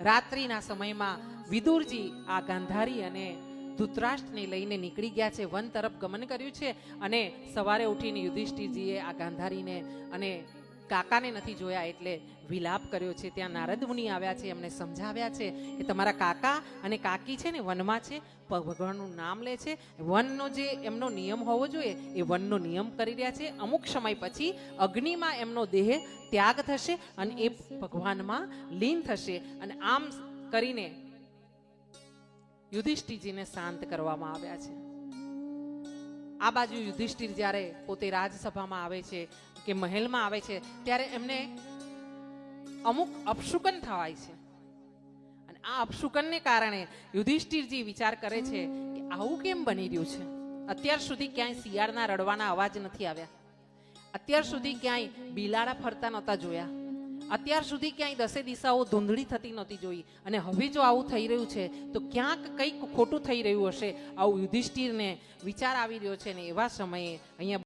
રાત્રિના સમયમાં વિદુરજી આ ગાંધારી અને ધૃતરાષ્ટ્રને લઈને નીકળી ગયા છે. વન તરફ ગમન કર્યું છે અને સવારે ઉઠીને યુધિષ્ઠિરજીએ આ ગાંધારીને અને કાકાને નથી જોયા એટલે વિલાપ કર્યો છે. ત્યાં નારદ મુનિ આવ્યા છે, એમને સમજાવ્યા છે કે તમારા કાકા અને કાકી છે ને વનમાં છે ભગવાનનું નામ લે છે. વનનો જે એમનો નિયમ હોવો જોઈએ, એ વનનો નિયમ કરી રહ્યા છે. અમુક સમય પછી અગ્નિમાં એમનો દેહ ત્યાગ થશે અને એ ભગવાનમાં લીન થશે. અને આમ કરીને યુધિષ્ઠિરજીને શાંત કરવામાં આવ્યા છે. આ બાજુ યુધિષ્ઠિર જ્યારે પોતે રાજસભામાં આવે છે કે મહેલમાં આવે છે, ત્યારે એમને અમુક અપશુકન થવાય છે. અને આ અપશુકનને કારણે યુધિષ્ઠિરજી વિચાર કરે છે કે આવું કેમ બની રહ્યું છે? અત્યાર સુધી ક્યાંય શિયાળના રડવાના અવાજ નથી આવ્યા. અત્યાર સુધી ક્યાંય બિલાડા ફરતા નહોતા જોયા. અત્યાર સુધી ક્યાંય દસે દિશાઓ ધૂંધળી થતી નહોતી જોઈ. અને હવે જો આવું થઈ રહ્યું છે, તો ક્યાંક કંઈક ખોટું થઈ રહ્યું હશે. આવું યુધિષ્ઠિરને વિચાર આવી રહ્યો છે ને એવા સમયે અહીંયા